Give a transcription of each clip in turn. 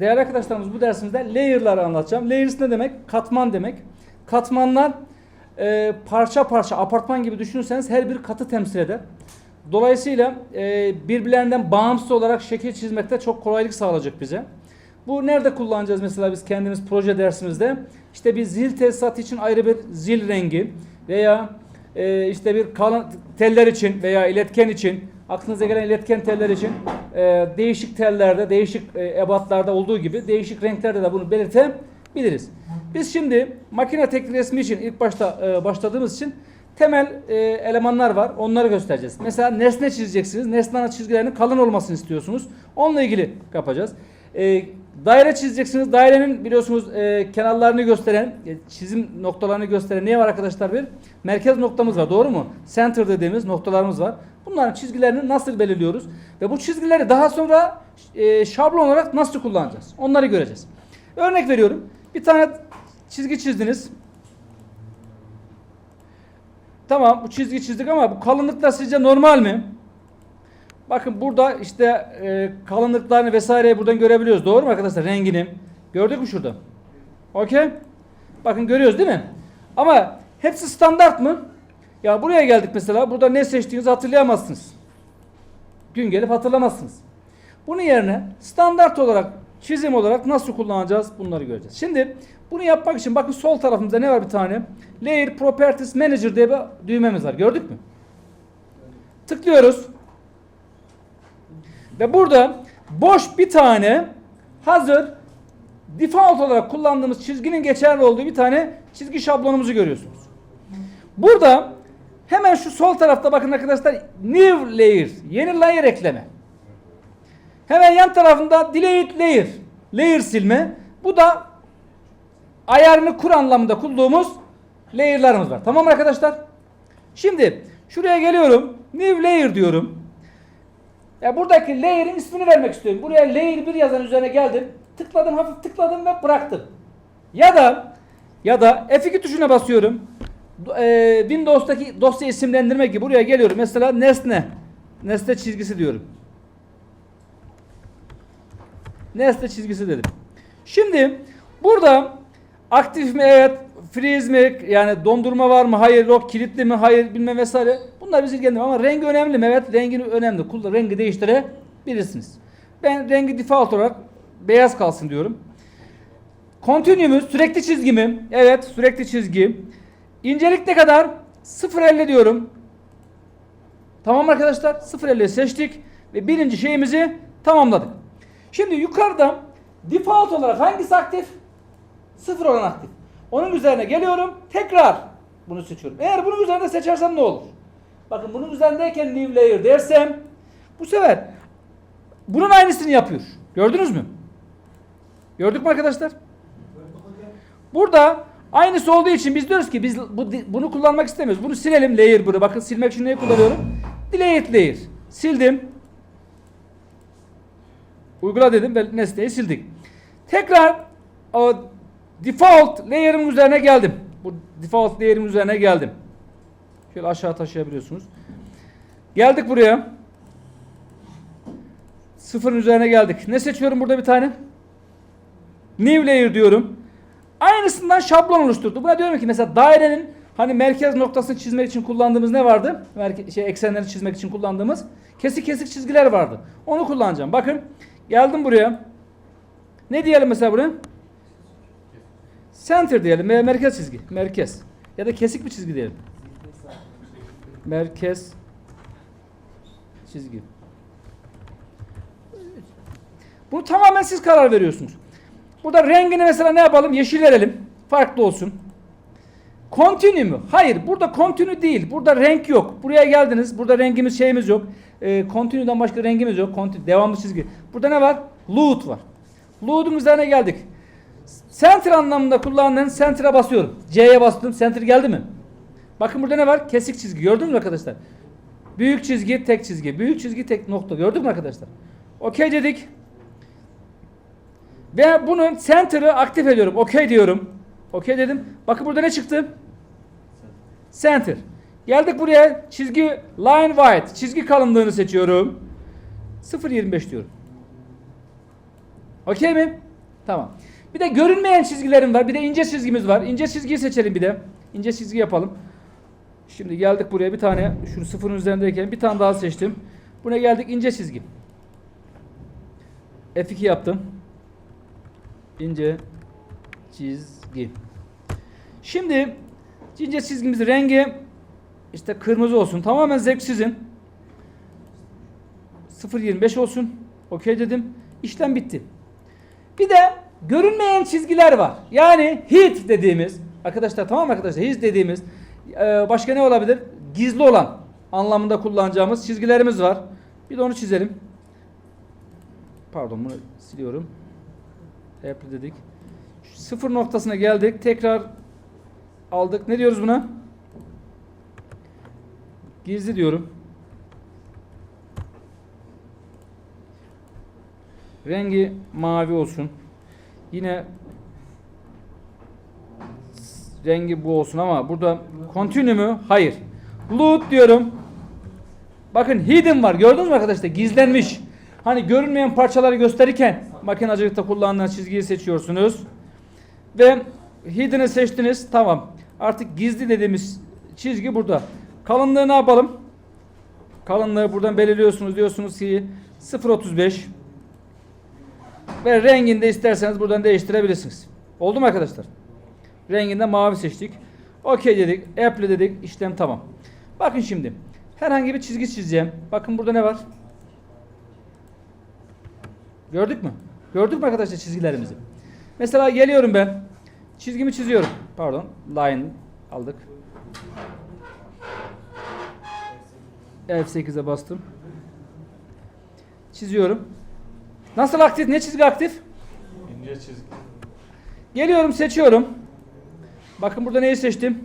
Değerli arkadaşlarımız bu dersimizde layer'ları anlatacağım. Layers ne demek? Katman demek. Katmanlar e, parça parça apartman gibi düşünürseniz her bir katı temsil eder. Dolayısıyla e, birbirlerinden bağımsız olarak şekil çizmekte çok kolaylık sağlayacak bize. Bu nerede kullanacağız mesela biz kendimiz proje dersimizde? İşte bir zil tesisatı için ayrı bir zil rengi veya e, işte bir kalın teller için veya iletken için aklınıza gelen iletken teller için e, değişik tellerde, değişik e, ebatlarda olduğu gibi değişik renklerde de bunu belirtebiliriz. Biz şimdi makine teknik resmi için ilk başta e, başladığımız için temel e, elemanlar var. Onları göstereceğiz. Mesela nesne çizeceksiniz. Nesnenin çizgilerinin kalın olmasını istiyorsunuz. Onunla ilgili yapacağız. E, daire çizeceksiniz. Dairenin biliyorsunuz e, kenarlarını gösteren, e, çizim noktalarını gösteren ne var arkadaşlar bir? Merkez noktamız var. Doğru mu? Center dediğimiz noktalarımız var. Bunların çizgilerini nasıl belirliyoruz? Ve bu çizgileri daha sonra e, şablon olarak nasıl kullanacağız? Onları göreceğiz. Örnek veriyorum. Bir tane çizgi çizdiniz. Tamam bu çizgi çizdik ama bu kalınlık da sizce normal mi? Bakın burada işte e, kalınlıklarını vesaireyi buradan görebiliyoruz. Doğru mu arkadaşlar? Rengini. Gördük mü şurada? Okey. Bakın görüyoruz değil mi? Ama hepsi standart mı? Ya buraya geldik mesela. Burada ne seçtiğinizi hatırlayamazsınız. Gün gelip hatırlamazsınız. Bunun yerine standart olarak çizim olarak nasıl kullanacağız bunları göreceğiz. Şimdi bunu yapmak için bakın sol tarafımızda ne var bir tane? Layer Properties Manager diye bir düğmemiz var. Gördük mü? Tıklıyoruz. Ve burada boş bir tane hazır default olarak kullandığımız çizginin geçerli olduğu bir tane çizgi şablonumuzu görüyorsunuz. Burada hemen şu sol tarafta bakın arkadaşlar new layer yeni layer ekleme. Hemen yan tarafında delete layer layer silme. Bu da ayarını kur anlamında kullandığımız layer'larımız var. Tamam arkadaşlar? Şimdi şuraya geliyorum. New layer diyorum. Ya buradaki layer'in ismini vermek istiyorum. Buraya layer 1 yazan üzerine geldim. Tıkladım, hafif tıkladım ve bıraktım. Ya da ya da F2 tuşuna basıyorum. E, Windows'taki dosya isimlendirme gibi buraya geliyorum. Mesela nesne. Nesne çizgisi diyorum. Nesne çizgisi dedim. Şimdi burada aktif mi evet, freeze mi yani dondurma var mı hayır yok, kilitli mi hayır bilmem vesaire. Bunlar bizi ilgilendirmiyor ama rengi önemli mi? Evet rengi önemli. Kullan rengi değiştirebilirsiniz. Ben rengi default olarak beyaz kalsın diyorum. Continue mu? Sürekli çizgi mi? Evet sürekli çizgi. İncelik ne kadar? 0.50 diyorum. Tamam arkadaşlar 0.50 seçtik ve birinci şeyimizi tamamladık. Şimdi yukarıda default olarak hangisi aktif? Sıfır olan aktif. Onun üzerine geliyorum. Tekrar bunu seçiyorum. Eğer bunun üzerinde seçersem ne olur? Bakın bunun üzerindeyken new layer dersem bu sefer bunun aynısını yapıyor. Gördünüz mü? Gördük mü arkadaşlar? Burada aynısı olduğu için biz diyoruz ki biz bu, bunu kullanmak istemiyoruz. Bunu silelim layer bunu. Bakın silmek için neyi kullanıyorum? Delete layer. Sildim. Uygula dedim ve nesneyi sildik. Tekrar o default layer'ın üzerine geldim. Bu default layer'ın üzerine geldim. Şöyle aşağı taşıyabiliyorsunuz. Geldik buraya. Sıfırın üzerine geldik. Ne seçiyorum burada bir tane? New layer diyorum. Aynısından şablon oluşturdu. Buna diyorum ki mesela dairenin hani merkez noktasını çizmek için kullandığımız ne vardı? Merke şey eksenleri çizmek için kullandığımız kesik kesik çizgiler vardı. Onu kullanacağım. Bakın geldim buraya. Ne diyelim mesela buraya? Center diyelim merkez çizgi. Merkez. Ya da kesik bir çizgi diyelim. Merkez çizgi. Bunu tamamen siz karar veriyorsunuz. Burada rengini mesela ne yapalım? Yeşil verelim. Farklı olsun. Continue mu? Hayır. Burada continue değil. Burada renk yok. Buraya geldiniz. Burada rengimiz şeyimiz yok. E, continue'dan başka rengimiz yok. Continue, devamlı çizgi. Burada ne var? Loot var. Loot'un üzerine geldik. Center anlamında kullanılan center'a basıyorum. C'ye bastım. Center geldi mi? Bakın burada ne var? Kesik çizgi. Gördünüz mü arkadaşlar? Büyük çizgi, tek çizgi. Büyük çizgi, tek nokta. Gördük mü arkadaşlar? Okey dedik. Ve bunun center'ı aktif ediyorum. Okey diyorum. Okey dedim. Bakın burada ne çıktı? Center. Geldik buraya. Çizgi line white. Çizgi kalınlığını seçiyorum. 0.25 diyorum. Okey mi? Tamam. Bir de görünmeyen çizgilerim var. Bir de ince çizgimiz var. İnce çizgiyi seçelim bir de. İnce çizgi yapalım. Şimdi geldik buraya bir tane şunu sıfırın üzerindeyken bir tane daha seçtim. Buna geldik ince çizgi. F2 yaptım. İnce çizgi. Şimdi ince çizgimizin rengi işte kırmızı olsun. Tamamen zevk sizin. 0.25 olsun. Okey dedim. İşlem bitti. Bir de görünmeyen çizgiler var. Yani hit dediğimiz arkadaşlar tamam mı arkadaşlar hit dediğimiz e, başka ne olabilir? Gizli olan anlamında kullanacağımız çizgilerimiz var. Bir de onu çizelim. Pardon bunu siliyorum. Apply dedik. Şu sıfır noktasına geldik. Tekrar aldık. Ne diyoruz buna? Gizli diyorum. Rengi mavi olsun. Yine rengi bu olsun ama burada continue mu? Hayır. Loot diyorum. Bakın hidden var. Gördünüz mü arkadaşlar? Gizlenmiş. Hani görünmeyen parçaları gösterirken makinacılıkta kullanılan çizgiyi seçiyorsunuz. Ve hidden'ı seçtiniz. Tamam. Artık gizli dediğimiz çizgi burada. Kalınlığı ne yapalım? Kalınlığı buradan belirliyorsunuz. Diyorsunuz ki 0.35 ve rengini de isterseniz buradan değiştirebilirsiniz. Oldu mu arkadaşlar? Renginde mavi seçtik. Okey dedik. Apply dedik. İşlem tamam. Bakın şimdi. Herhangi bir çizgi çizeceğim. Bakın burada ne var? Gördük mü? Gördük mü arkadaşlar çizgilerimizi? Mesela geliyorum ben. Çizgimi çiziyorum. Pardon. Line aldık. F8'e bastım. Çiziyorum. Nasıl aktif? Ne çizgi aktif? İnce çizgi. Geliyorum seçiyorum. Bakın burada neyi seçtim?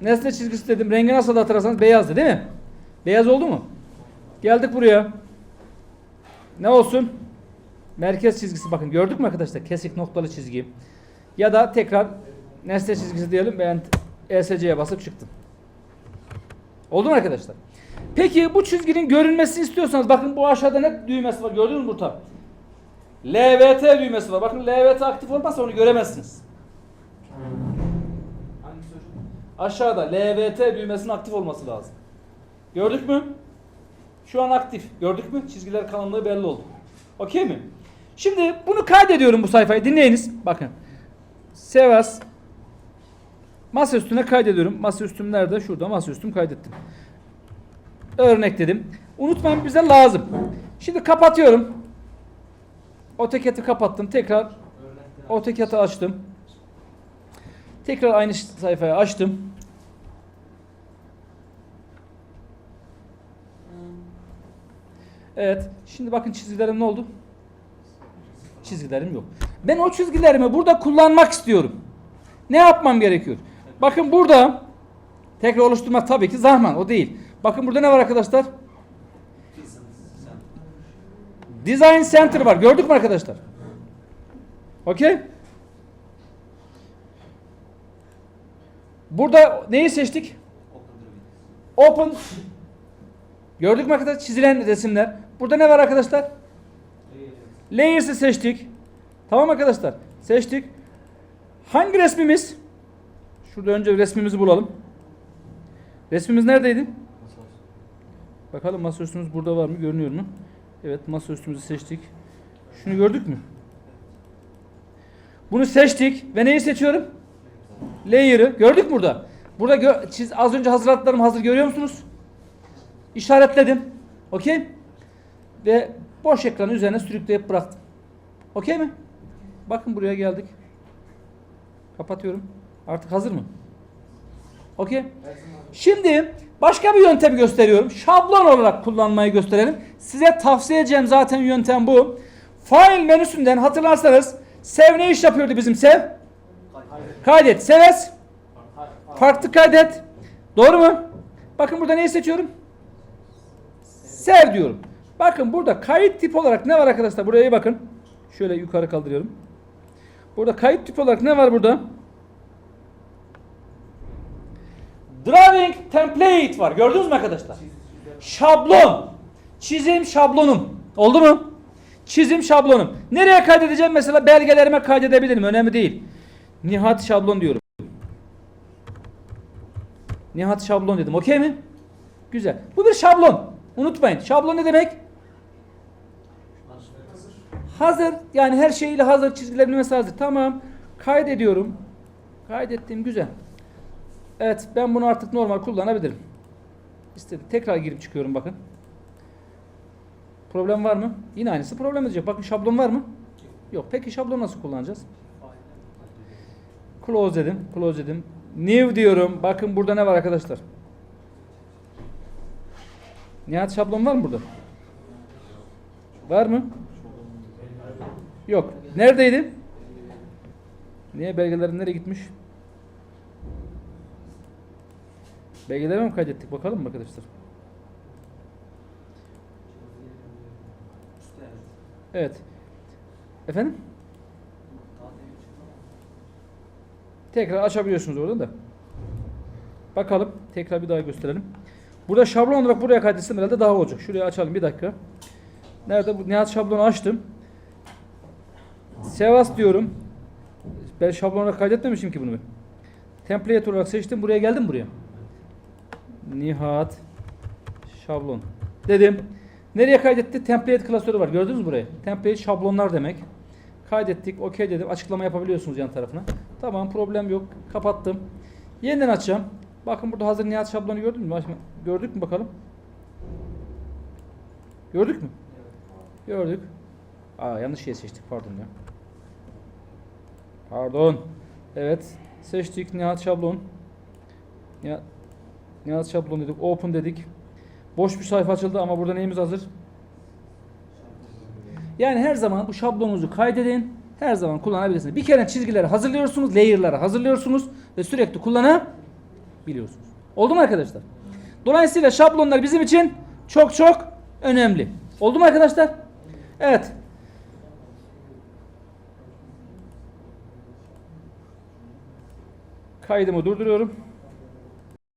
Nesne çizgisi dedim. Rengi nasıl hatırlarsanız beyazdı değil mi? Beyaz oldu mu? Geldik buraya. Ne olsun? Merkez çizgisi bakın gördük mü arkadaşlar? Kesik noktalı çizgi. Ya da tekrar nesne çizgisi diyelim. Ben ESC'ye basıp çıktım. Oldu mu arkadaşlar? Peki bu çizginin görünmesini istiyorsanız bakın bu aşağıda ne düğmesi var gördünüz mü burada? LVT düğmesi var. Bakın LVT aktif olmazsa onu göremezsiniz. Aşağıda LVT düğmesinin aktif olması lazım. Gördük mü? Şu an aktif. Gördük mü? Çizgiler kalınlığı belli oldu. Okey mi? Şimdi bunu kaydediyorum bu sayfayı. Dinleyiniz. Bakın. Sevas Masa üstüne kaydediyorum. Masa üstüm nerede? Şurada masa üstüm kaydettim. Örnek dedim. Unutmayın bize lazım. Şimdi kapatıyorum. AutoCAD'i kapattım. Tekrar AutoCAD'ı açtım. Tekrar aynı sayfayı açtım. Evet. Şimdi bakın çizgilerim ne oldu? Çizgilerim yok. Ben o çizgilerimi burada kullanmak istiyorum. Ne yapmam gerekiyor? Bakın burada tekrar oluşturmak tabii ki zahman o değil. Bakın burada ne var arkadaşlar? Design Center var. Gördük mü arkadaşlar? Okey? Burada neyi seçtik? Open. Gördük mü arkadaşlar? Çizilen resimler. Burada ne var arkadaşlar? Layers'ı seçtik. Tamam arkadaşlar. Seçtik. Hangi resmimiz? Şurada önce resmimizi bulalım. Resmimiz neredeydi? Bakalım masaüstümüz burada var mı? Görünüyor mu? Evet masaüstümüzü seçtik. Şunu gördük mü? Bunu seçtik ve neyi seçiyorum? Layer'ı. Gördük burada? Burada gö- çiz az önce hazırladıklarım hazır görüyor musunuz? İşaretledim. Okey? Ve boş ekranı üzerine sürükleyip bıraktım. Okey mi? Bakın buraya geldik. Kapatıyorum. Artık hazır mı? Okey. Şimdi başka bir yöntem gösteriyorum. Şablon olarak kullanmayı gösterelim. Size tavsiye edeceğim zaten yöntem bu. File menüsünden hatırlarsanız sev ne iş yapıyordu bizim sev? Kaydet. Seves. Farklı kaydet. Doğru mu? Bakın burada neyi seçiyorum? Sev diyorum. Bakın burada kayıt tip olarak ne var arkadaşlar? Buraya iyi bakın. Şöyle yukarı kaldırıyorum. Burada kayıt tip olarak ne var burada? Drawing template var. Gördünüz mü arkadaşlar? Şablon. Çizim şablonum. Oldu mu? çizim şablonum. Nereye kaydedeceğim? Mesela belgelerime kaydedebilirim. Önemli değil. Nihat şablon diyorum. Nihat şablon dedim. Okey mi? Güzel. Bu bir şablon. Unutmayın. Şablon ne demek? Hazır. Yani her şeyiyle hazır. Çizgilerin mesela hazır. Tamam. Kaydediyorum. Kaydettim. Güzel. Evet. Ben bunu artık normal kullanabilirim. İstedim. Tekrar girip çıkıyorum bakın. Problem var mı? Yine aynısı problem edecek. Bakın şablon var mı? Yok. Peki şablon nasıl kullanacağız? Close dedim. Close dedim. New diyorum. Bakın burada ne var arkadaşlar? Nihat şablon var mı burada? Var mı? Yok. Neredeydi? Niye belgelerim nereye gitmiş? Belgeleri mi kaydettik bakalım mı arkadaşlar? Evet. Efendim? Tekrar açabiliyorsunuz oradan da. Bakalım. Tekrar bir daha gösterelim. Burada şablon olarak buraya kaydetsem herhalde daha olacak. Şuraya açalım bir dakika. Nerede bu Nihat şablonu açtım. Sevas diyorum. Ben şablon olarak kaydetmemişim ki bunu. Template olarak seçtim. Buraya geldim buraya. Nihat şablon dedim. Nereye kaydetti? Template klasörü var. Gördünüz mü burayı? Template şablonlar demek. Kaydettik. Okey dedim. Açıklama yapabiliyorsunuz yan tarafına. Tamam problem yok. Kapattım. Yeniden açacağım. Bakın burada hazır Nihat şablonu gördün mü? Gördük mü bakalım? Gördük mü? Gördük. Aa yanlış şey seçtik pardon ya. Pardon. Evet. Seçtik Nihat şablon. Nihat, şablon dedik. Open dedik. Boş bir sayfa açıldı ama burada neyimiz hazır? Yani her zaman bu şablonunuzu kaydedin. Her zaman kullanabilirsiniz. Bir kere çizgileri hazırlıyorsunuz, layer'ları hazırlıyorsunuz ve sürekli kullanabiliyorsunuz. Oldu mu arkadaşlar? Dolayısıyla şablonlar bizim için çok çok önemli. Oldu mu arkadaşlar? Evet. Kaydımı durduruyorum.